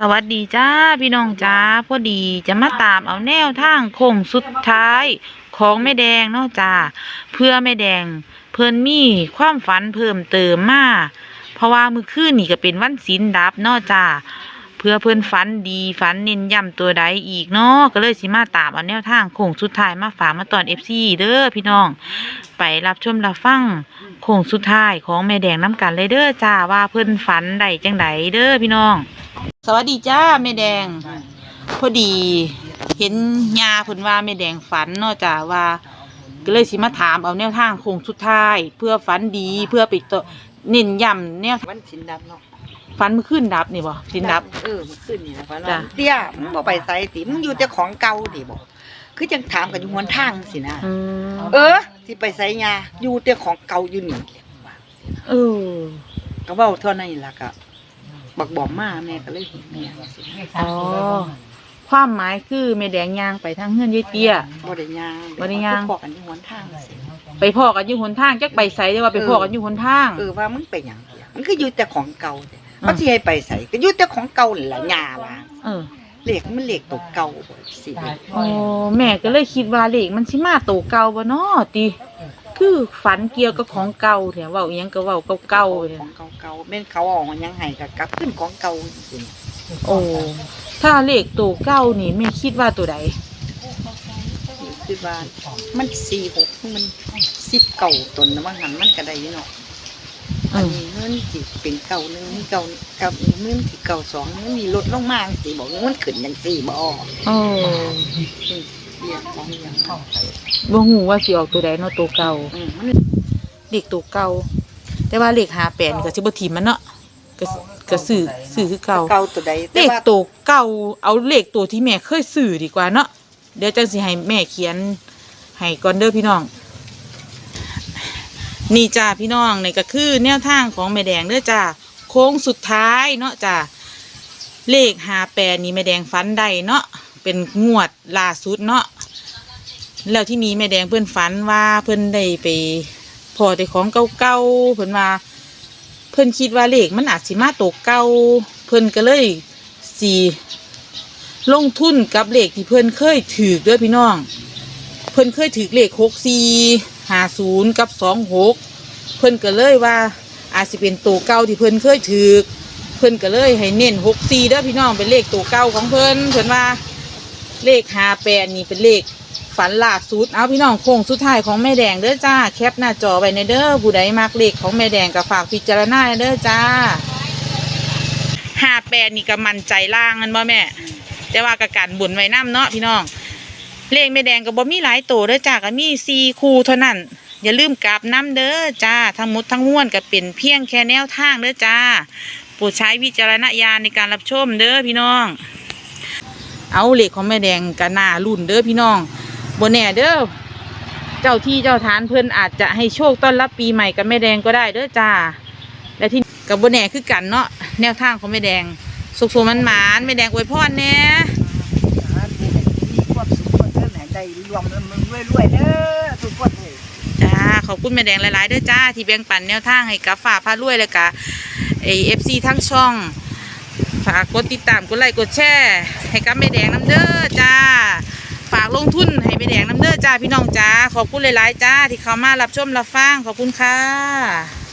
สวัสดีจ้าพี่น้องจ้าพอดีจะมาตามเอาแนวทางโค้งสุดท้ายของแม่แดงเนาะจ้าเพื่อแม่แดงเพิ่นมีความฝันเพิ่มเติมมาเพราะว่ามือคืนนี่ก็เป็นวันศีลดับเนาะจ้าเพื่อเพิ่นฝันดีฝันเน้นย้ำตัวใดอีกเนาะก็เลยสิมาตามเอาแนวทางโค้งสุดท้ายมาฝากมาตอน FC เด้อพี่น้องไปรับชมรับฟังโค้งสุดท้ายของแม่แดงน้ำกันเลยเด้อจ้าว่าเพิ่นฝันได้จังไดเด้อพี่น้อง สวัสดีจ้าแม่แดง พอดี เห็นยาเพิ่นว่าแม่แดงฝันเนาะจ้าว่า ก็เลยสิมาถามเอาแนวทางโค้งสุดท้าย เพื่อฝันดีเพื่อไปต่อเน้นย้ำแนวมันสินดับเนาะฝันเมื่อคืนดับนี่บ่สินดับ เออมันขึ้นนี่นะฟันจ้ะว่าเตี้ยมึงบ่ไปไสติมึงอยู่แต่ของเก่าดิบ่คือจังถามกันอยู่หนทางสินะอืมเออสิไปไสยาอยู่แต่ของเก่าอยู่นี่เออก็เว้าเท่านั้นล่ะก็ บักบอกมาแม่ก็เลยเห็นแม่ว่าสิอ๋อ ความหมายคือแม่แดงย่างไปทางเฮือนยายเตี้ย บ่ได้ยางบ่ได้ย่างพอกันอยู่หนทางสิไปพ่อกันอยู่หนทางจักไปไสได้ว่าไปพ่อกันอยู่หนทาง เออว่ามึงไปหยังเตี้ยมันคืออยู่แต่ของเก่าเด้อะมันสิให้ไปไสก็อยู่แต่ของเก่านี่ล่ะยาว่าเออเลขมันเลขตัวเก่าบ่สิเด้โอ้แม่ก็เลยคิดว่าเลขมันสิมาโตเก่าบ่น้อติ คือฝันเกี่ยวกับของเก่าแถมเว้าอีหยังก็เว้าเก่าๆเนี่ยของเก่าๆแม่นเขาเออกมายังให้ก็กลับขึ้นของเก่าสิโอ้ถ้าเลขตัวเก้านี่แม่คิดว่าตัวใดคือว่ามันสี่หกมันสิบเก่าตนนะมันหันมันก็ได้อยู่เนาะเออันอนี้เงินสิเป็นเก่าหนึ่งมีเก่ากับเงินที่เก่าสองมันมีลดลงมาสิบอกว่ามันขึ้นอย่างสี่บ่ออกโอ้เรียกของอย่างเข้าไป บ่ฮู้ว่าสิออกตัวใดเนาะตัวเก่าอืมมันเลขตัวเก่าแต่ว่าเลข58นี่ก็สิบ่ถิ่มมันเนาะก็ก็ซื้อซื้อคือเก่า เก่าตัวใดเลขตัวเก่าเอาเลขตัวที่แม่เคยซื้อดีกว่าเนาะเดี๋ยวจังสิให้แม่เขียนให้ก่อนเด้อพี่น้อง นี่จ้าพี่น้องนี่ก็คือแนวทางของแม่แดงเด้อจ้าโค้งสุดท้ายเนาะจ้าเลขหาแปดนี่แม่แดงฟันได้เนาะเป็นงวดล่าสุดเนาะ แล้วที่นี้แม่แดงเพื่อนฝันว่าเพื่อนได้ไปพอแต่ของเก่าๆเพื่อนว่า เพื่อนคิดว่าเลขมันอาจสิมาตกเก่าเพื่อนก็เลยสีลงทุนกับเลขที่เพื่อนเคยถือด้อพี่น้อง เพิ่อนเคยถือเลขหกสี่ห้าศูนย์กับสองหกเพิ่อนก็เลยว่าอาจสิเป็นตัวเก่าที่เพิ่อนเคยถือเพิ่อนก็เลยให้เน้นหกสี่เด้อพี่น้องเป็นเลขตัวเก่าของเพิ่อนเพิ่อนว่าเลขห้าแปดนี่เป็นเลข ฝันล่าสุดเอาพี่น้องโค้งสุดท้ายของแม่แดงเด้อจ้า แคปหน้าจอไว้ในเด้อผู้ใดมักเลขของแม่แดงก็ฝากพิจารณาเด้อจ้าห้าแปดนี่ก็มันใจล่างกันบ่แม่ แต่ว่ากับการบุญไว้น้ำเนาะพี่น้อง เลขแม่แดงก็บ่มีหลายโตเด้อจ้าก็มีสี่คู่เท่านั้น อย่าลืมกราบน้ำเด้อจ้า ทั้งหมดทั้งมวลก็เป็นเพียงแค่แนวทางเด้อจ้าโปรดใช้วิจารณญาณในการรับชมเด้อพี่น้อง เอาเหล็กของแม่แดงกันหน้ารุ่นเด้อพี่น้อง บนแน่เด้อเจ้าที่เจ้าทานเพิ่นอาจจะให้โชคต้อนรับปีใหม่กับแม่แดงก็ได้เด้อจ้า และที่กับบนแน่คือกันเนาะแนวทางของแม่แดง สุขสมันหมานแม่แดงอวยพรแน่มีความสุขคนเด้อแหน่ได้รวมมึงรวยๆเด้อทุกคนเลย จ้าขอบคุณแม่แดงหลายๆเด้วยจ้า ที่แบ่งปันแนวทางให้กับฝ่าพารวยเลยกะเอฟซีทั้งช่อง ฝากกดติดตามกดไลค์กดแชร์ให้กับแม่แดงน้ำเด้อจ้า ฝากลงทุนให้ไปแดงน้ำเด้อจ้าพี่น้องจ้าขอบคุณหลายๆจ้าที่เข้ามารับชมรับฟังขอบคุณค่ะ